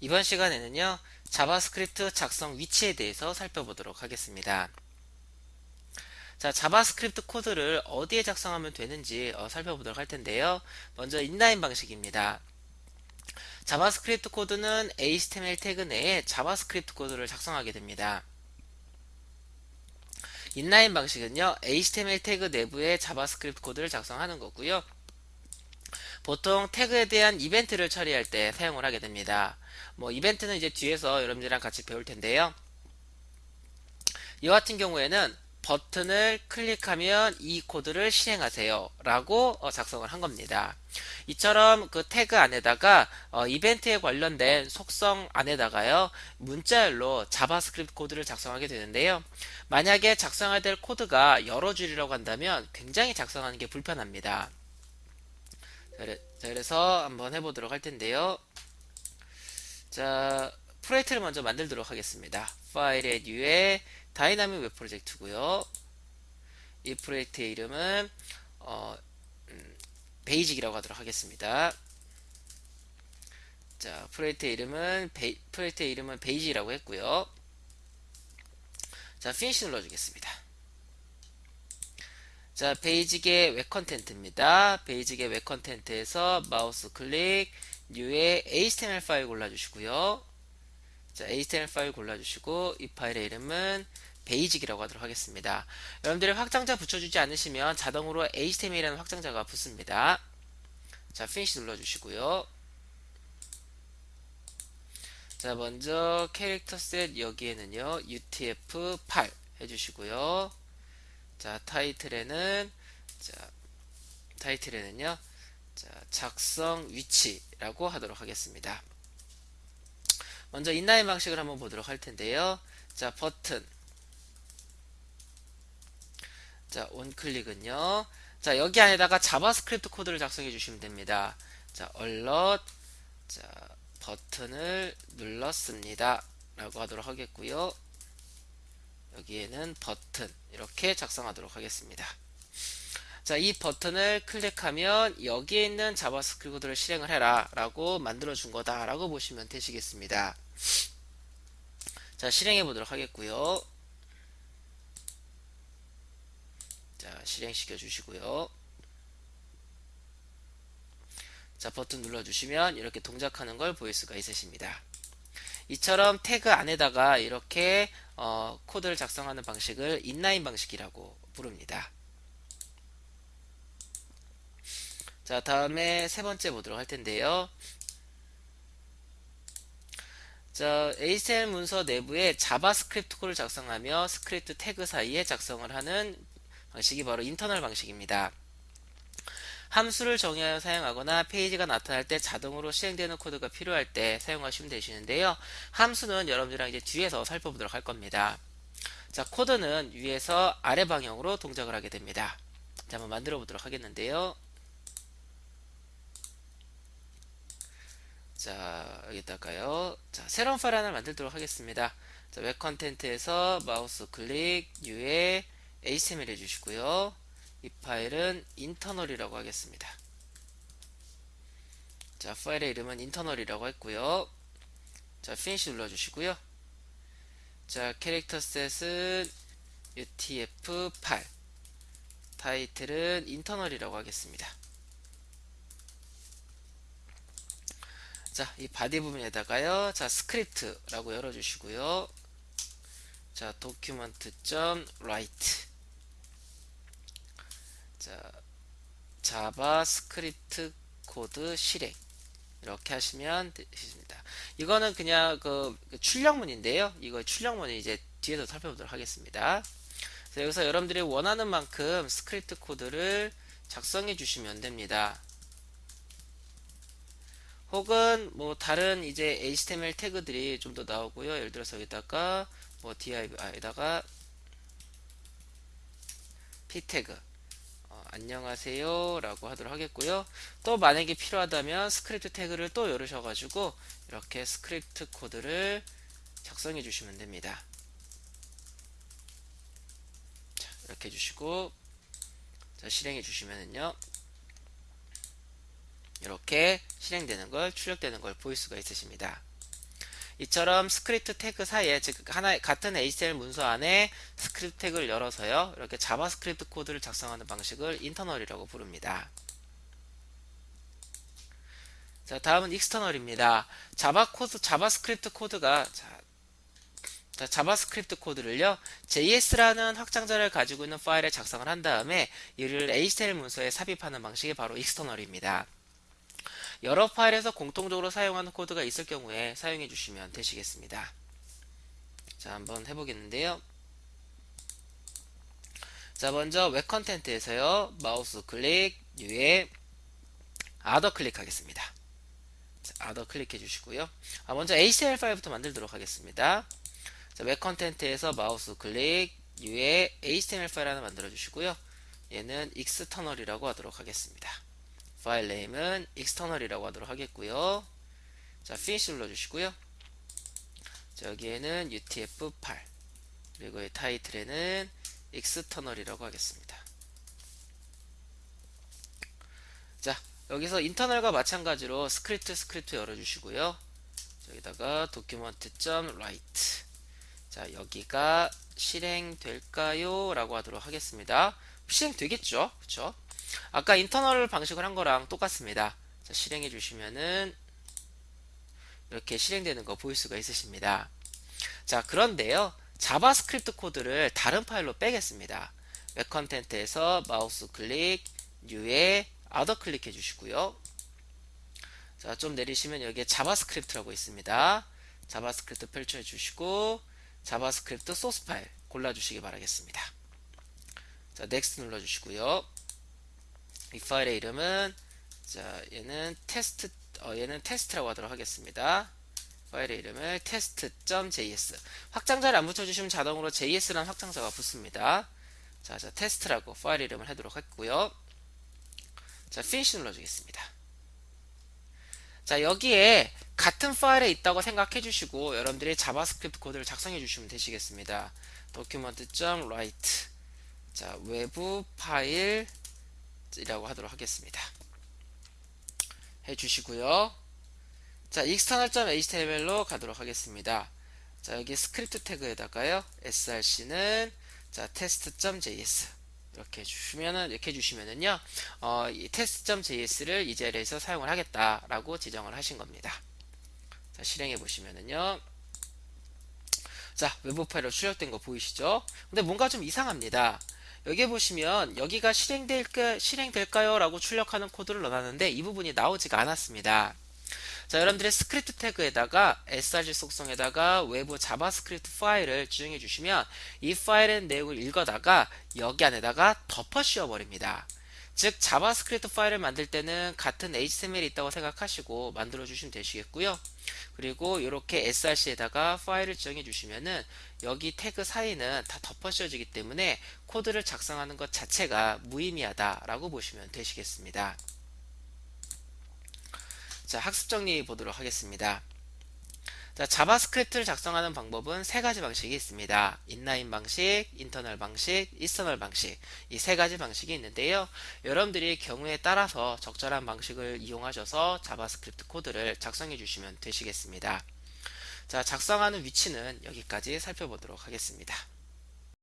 이번 시간에는요, 자바스크립트 작성 위치에 대해서 살펴보도록 하겠습니다. 자, 자바스크립트 코드를 어디에 작성하면 되는지 어, 살펴보도록 할 텐데요. 먼저 인라인 방식입니다. 자바스크립트 코드는 HTML 태그 내에 자바스크립트 코드를 작성하게 됩니다. 인라인 방식은요, HTML 태그 내부에 자바스크립트 코드를 작성하는 거고요. 보통 태그에 대한 이벤트를 처리할 때 사용을 하게 됩니다. 뭐 이벤트는 이제 뒤에서 여러분들이랑 같이 배울 텐데요. 이 같은 경우에는 버튼을 클릭하면 이 코드를 실행하세요. 라고 어, 작성을 한 겁니다. 이처럼 그 태그 안에다가 어, 이벤트에 관련된 속성 안에다가요 문자열로 자바스크립트 코드를 작성하게 되는데요. 만약에 작성해야 될 코드가 여러 줄이라고 한다면 굉장히 작성하는 게 불편합니다. 자, 그래서 한번 해보도록 할 텐데요 자 프로젝트를 먼저 만들도록 하겠습니다 파일의 뉴에 다이나믹 웹 프로젝트고요. 이 프로젝트의 이름은 어, 음, 베이직이라고 하도록 하겠습니다. 자, 프로젝트의 이름은 베, 프로젝트의 이름은 베이직이라고 했고요. 자, 피니시 눌러주겠습니다. 자, 베이직의 웹 컨텐트입니다. 베이직의 웹 컨텐트에서 마우스 클릭, 뉴에 HTML 파일 골라주시고요. 자, HTML 파일 골라주시고 이 파일의 이름은 베이직이라고 하도록 하겠습니다. 여러분들이 확장자 붙여주지 않으시면 자동으로 HTML이라는 확장자가 붙습니다. 자, 피니시 눌러주시고요. 자, 먼저 캐릭터 셋 여기에는요, UTF-8 해주시고요. 자, 타이틀에는, 자, 타이틀에는요, 자, 작성 위치라고 하도록 하겠습니다. 먼저 인라인 방식을 한번 보도록 할 텐데요. 자, 버튼. 자, 온클릭은요. 자, 여기 안에다가 자바스크립트 코드를 작성해 주시면 됩니다. 자, alert. 자, 버튼을 눌렀습니다. 라고 하도록 하겠고요. 여기에는 버튼 이렇게 작성하도록 하겠습니다. 자, 이 버튼을 클릭하면 여기에 있는 자바스크립트 코드를 실행을 해라 라고 만들어 준 거다 라고 보시면 되시겠습니다. 자, 실행해 보도록 하겠고요. 자, 실행시켜 주시고요. 자, 버튼 눌러 주시면 이렇게 동작하는 걸 보일 수가 있으십니다. 이처럼 태그 안에다가 이렇게 어, 코드를 작성하는 방식을 인라인 방식이라고 부릅니다. 자, 다음에 세 번째 보도록 할 텐데요. 자, HTML 문서 내부에 자바스크립트 코드를 작성하며 스크립트 태그 사이에 작성을 하는 방식이 바로 인터널 방식입니다. 함수를 정의하여 사용하거나 페이지가 나타날 때 자동으로 실행되는 코드가 필요할 때 사용하시면 되시는데요. 함수는 여러분들이랑 이제 뒤에서 살펴보도록 할 겁니다. 자, 코드는 위에서 아래 방향으로 동작을 하게 됩니다. 자, 한번 만들어 보도록 하겠는데요. 자, 여기다가요. 자, 새로운 파일 하나 만들도록 하겠습니다. 자, 웹 컨텐트에서 마우스 클릭, 뉴에 HTML 해주시고요. 이 파일은 인터널이라고 하겠습니다. 자, 파일의 이름은 인터널이라고 했고요. 자, 피니시 눌러주시고요. 자, 캐릭터 셋은 UTF-8 타이틀은 인터널이라고 하겠습니다. 자, 이 바디 부분에다가요. 자, 스크립트라고 열어주시고요. 자, document.write 자, 자바 스크립트 코드 실행 이렇게 하시면 되십니다. 이거는 그냥 그 출력문인데요. 이거 출력문은 이제 뒤에서 살펴보도록 하겠습니다. 여기서 여러분들이 원하는 만큼 스크립트 코드를 작성해 주시면 됩니다. 혹은 뭐 다른 이제 HTML 태그들이 좀 더 나오고요. 예를 들어서 여기다가 뭐 div에다가 p 태그 어, 안녕하세요 라고 하도록 하겠고요. 또 만약에 필요하다면 스크립트 태그를 또 열으셔가지고 이렇게 스크립트 코드를 작성해 주시면 됩니다. 자, 이렇게 해주시고 자, 실행해 주시면은요. 이렇게 실행되는 걸 출력되는 걸 보일 수가 있으십니다. 이처럼 스크립트 태그 사이에 즉 하나 같은 HTML 문서 안에 스크립트 태그를 열어서요 이렇게 자바스크립트 코드를 작성하는 방식을 인터널이라고 부릅니다. 자 다음은 익스터널입니다. 자바 코드 자바스크립트 코드가 자, 자, 자바스크립트 코드를요 JS라는 확장자를 가지고 있는 파일에 작성을 한 다음에 이를 HTML 문서에 삽입하는 방식이 바로 익스터널입니다. 여러 파일에서 공통적으로 사용하는 코드가 있을 경우에 사용해 주시면 되시겠습니다. 자, 한번 해보겠는데요. 자, 먼저 웹 컨텐트에서요. 마우스 클릭, 뉴에 아더 클릭하겠습니다. 자, 아더 클릭해 주시고요. 아, 먼저 HTML 파일부터 만들도록 하겠습니다. 자, 웹 컨텐트에서 마우스 클릭, 뉴에 HTML 파일 하나 만들어 주시고요. 얘는 익스터널이라고 하도록 하겠습니다. 파일 네임은 external이라고 하도록 하겠고요. 자, finish 눌러주시고요. 자, 여기에는 utf8 그리고 이 타이틀에는 external이라고 하겠습니다. 자, 여기서 인터널과 마찬가지로 스크립트 스크립트 열어주시고요. 여기다가 document.write 자, 여기가 실행될까요? 라고 하도록 하겠습니다. 실행되겠죠? 그쵸? 아까 인터널 방식을 한 거랑 똑같습니다. 자, 실행해 주시면은 이렇게 실행되는 거 보일 수가 있으십니다. 자, 그런데요. 자바스크립트 코드를 다른 파일로 빼겠습니다. 웹 컨텐트에서 마우스 클릭, 뉴에 아더 클릭해 주시고요. 자, 좀 내리시면 여기에 자바스크립트라고 있습니다. 자바스크립트 펼쳐 주시고 자바스크립트 소스 파일 골라 주시기 바라겠습니다. 자, 넥스트 눌러 주시고요. 이 파일의 이름은 자 얘는 테스트 어, 얘는 테스트라고 하도록 하겠습니다. 파일의 이름을 test.js 확장자를 안 붙여주시면 자동으로 JS라는 확장자가 붙습니다. 자, 자 테스트라고 파일 이름을 하도록 했고요. 자, finish 눌러주겠습니다. 자, 여기에 같은 파일에 있다고 생각해 주시고 여러분들이 자바스크립트 코드를 작성해 주시면 되시겠습니다. document.write 자, 외부 파일 이라고 하도록 하겠습니다. 해 주시고요. 자, external.html로 가도록 하겠습니다. 자, 여기 스크립트 태그에다가요. src는 자, test.js 이렇게 주시면은 이렇게 주시면은요. 어, 이 test.js를 이 자리에서 사용을 하겠다라고 지정을 하신 겁니다. 자, 실행해 보시면은요. 자, 외부 파일로 출력된 거 보이시죠? 근데 뭔가 좀 이상합니다. 여기 보시면 여기가 실행될까, 실행될까요? 라고 출력하는 코드를 넣어놨는데 이 부분이 나오지가 않았습니다. 자, 여러분들의 스크립트 태그에다가 src 속성에다가 외부 자바스크립트 파일을 지정해 주시면 이 파일의 내용을 읽어다가 여기 안에다가 덮어 씌워 버립니다. 즉 자바스크립트 파일을 만들 때는 같은 HTML이 있다고 생각하시고 만들어 주시면 되시겠고요. 그리고 이렇게 src에다가 파일을 지정해 주시면은 여기 태그 사이는 다 덮어 씌워지기 때문에 코드를 작성하는 것 자체가 무의미하다라고 보시면 되시겠습니다. 자, 학습 정리 보도록 하겠습니다. 자, 자바스크립트를 작성하는 방법은 세 가지 방식이 있습니다. 인라인 방식, 인터널 방식, 이스터널 방식 이 세 가지 방식이 있는데요. 여러분들이 경우에 따라서 적절한 방식을 이용하셔서 자바스크립트 코드를 작성해 주시면 되시겠습니다. 자, 작성하는 위치는 여기까지 살펴보도록 하겠습니다.